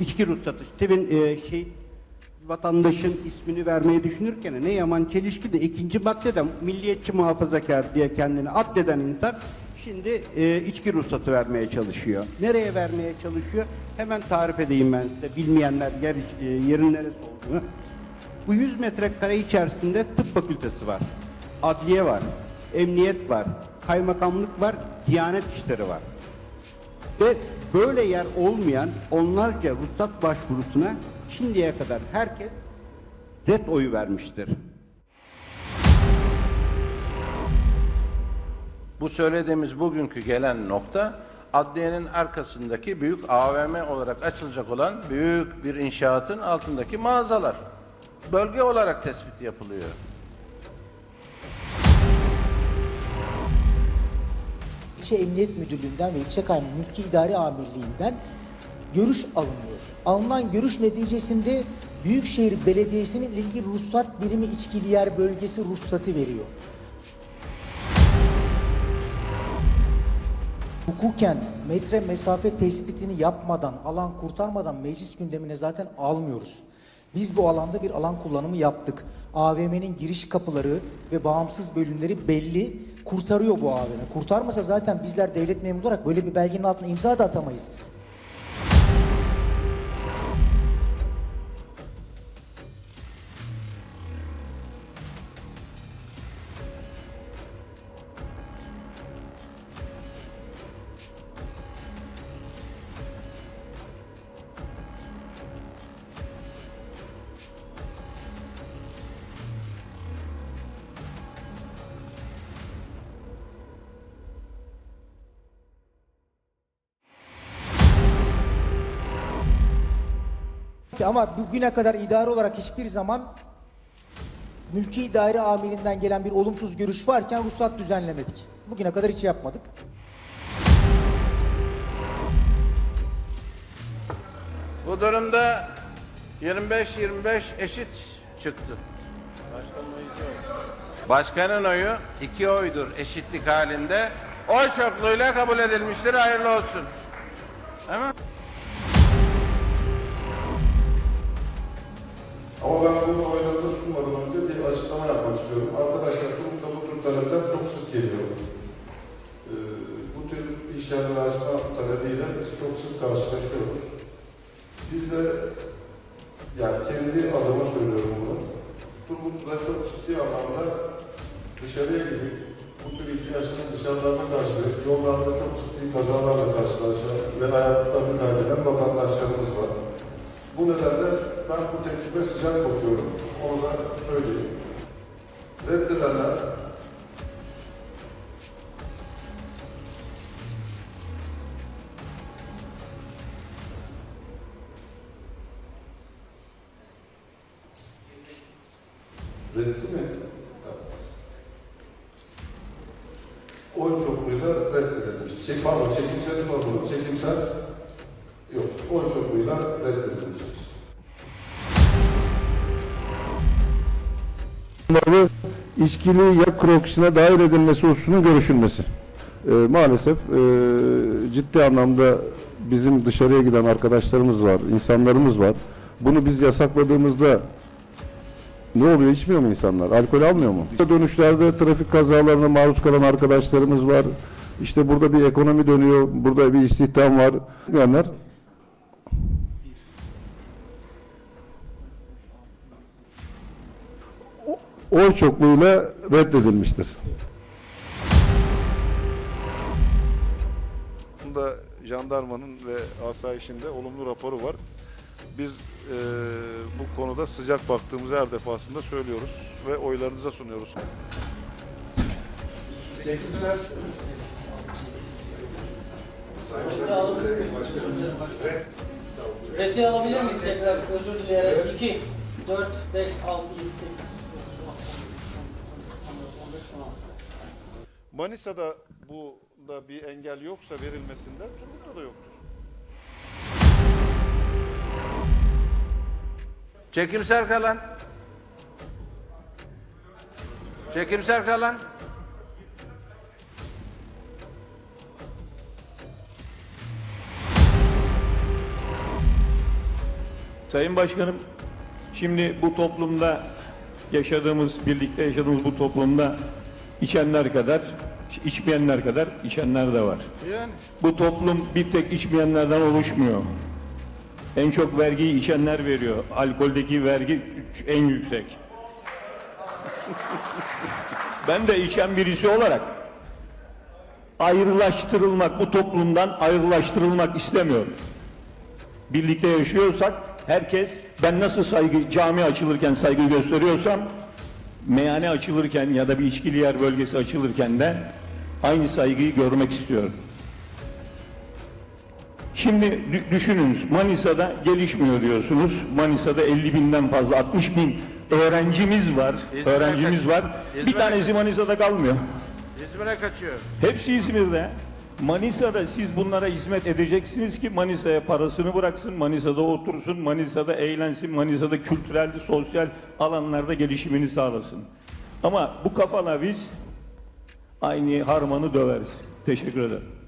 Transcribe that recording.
içki ruhsatı. Demin e, şey vatandaşın ismini vermeyi düşünürken ne Yaman Çelişki de ikinci maddede milliyetçi muhafazakar diye kendini addeden insan şimdi e, içki ruhsatı vermeye çalışıyor. Nereye vermeye çalışıyor? Hemen tarif edeyim ben size bilmeyenler yer, e, yerin neresi olduğunu. Bu 100 metrekare içerisinde tıp fakültesi var, adliye var, emniyet var, kaymakamlık var, diyanet işleri var. Ve böyle yer olmayan onlarca ruhsat başvurusuna şimdiye kadar herkes red oyu vermiştir. Bu söylediğimiz bugünkü gelen nokta adliyenin arkasındaki büyük AVM olarak açılacak olan büyük bir inşaatın altındaki mağazalar. Bölge olarak tespit yapılıyor. İlçe Emniyet Müdürlüğü'nden ve İlçe Kayyum Mülki İdare Amirliği'nden görüş alınıyor. Alınan görüş neticesinde Büyükşehir Belediyesi'nin ilgili ruhsat birimi içkili yer bölgesi ruhsatı veriyor. Hukuken metre mesafe tespitini yapmadan, alan kurtarmadan meclis gündemine zaten almıyoruz. Biz bu alanda bir alan kullanımı yaptık. AVM'nin giriş kapıları ve bağımsız bölümleri belli. Kurtarıyor bu AVM. Kurtarmasa zaten bizler devlet memuru olarak böyle bir belgenin altına imza da atamayız. Ama bugüne kadar idare olarak hiçbir zaman mülki daire amirinden gelen bir olumsuz görüş varken ruhsat düzenlemedik. Bugüne kadar hiç yapmadık. Bu durumda 25-25 eşit çıktı. Başkanın oyu iki oydur eşitlik halinde. Oy çokluğuyla kabul edilmiştir. Hayırlı olsun. Hemen. İstiyorum. Arkadaşlar kurumda bu tür talepler çok sık geliyor. Ee, bu tür iş yerleri açma talebiyle biz çok sık karşılaşıyoruz. Biz de yani kendi adıma söylüyorum bunu. Turgut'ta çok ciddi anlamda dışarıya gidip bu tür ihtiyaçları dışarılarda karşılayıp yollarda çok ciddi kazalarla karşılaşan ve hayatlarını kaybeden vatandaşlarımız var. Bu nedenle ben bu teklife sıcak bakıyorum. Onu da söyleyeyim. Reddedenler Reddi mi? Tamam. Oy çokluğuyla reddedilmiş. Çek, pardon, çekimsel sorunu. Çekimsel yok. Oy çokluğuyla reddedilmiştir. bunları içkili yak kroksine dahil edilmesi hususunun görüşülmesi. Ee, maalesef e, ciddi anlamda bizim dışarıya giden arkadaşlarımız var, insanlarımız var. Bunu biz yasakladığımızda ne oluyor? İçmiyor mu insanlar? Alkol almıyor mu? Dönüşlerde trafik kazalarına maruz kalan arkadaşlarımız var. İşte burada bir ekonomi dönüyor, burada bir istihdam var. Diyenler oy çokluğuyla reddedilmiştir. Bunda jandarmanın ve asayişin de olumlu raporu var. Biz eee, bu konuda sıcak baktığımızı her defasında söylüyoruz ve oylarınıza sunuyoruz. Reti alabilir miyim tekrar özür dileyerek? 2, 4, 5, 6, 7, 8, Manisa'da bu da bir engel yoksa verilmesinde Turgut'ta da yoktur. Çekimser kalan. Çekimser kalan. Sayın Başkanım, şimdi bu toplumda yaşadığımız, birlikte yaşadığımız bu toplumda içenler kadar, içmeyenler kadar içenler de var. Yani Bu toplum bir tek içmeyenlerden oluşmuyor. En çok vergiyi içenler veriyor. Alkoldeki vergi en yüksek. ben de içen birisi olarak ayrılaştırılmak, bu toplumdan ayrılaştırılmak istemiyorum. Birlikte yaşıyorsak herkes ben nasıl saygı cami açılırken saygı gösteriyorsam meyhane açılırken ya da bir içkili yer bölgesi açılırken de aynı saygıyı görmek istiyorum. Şimdi dü- düşününüz Manisa'da gelişmiyor diyorsunuz. Manisa'da 50 binden fazla 60 bin öğrencimiz var. İzmir'e öğrencimiz kaç- var. Bir İzmir'e tanesi Manisa'da kalmıyor. İzmir'e kaçıyor. Hepsi İzmir'de. Manisa'da siz bunlara hizmet edeceksiniz ki Manisa'ya parasını bıraksın, Manisa'da otursun, Manisa'da eğlensin, Manisa'da kültürel, sosyal alanlarda gelişimini sağlasın. Ama bu kafala biz aynı harmanı döveriz. Teşekkür ederim.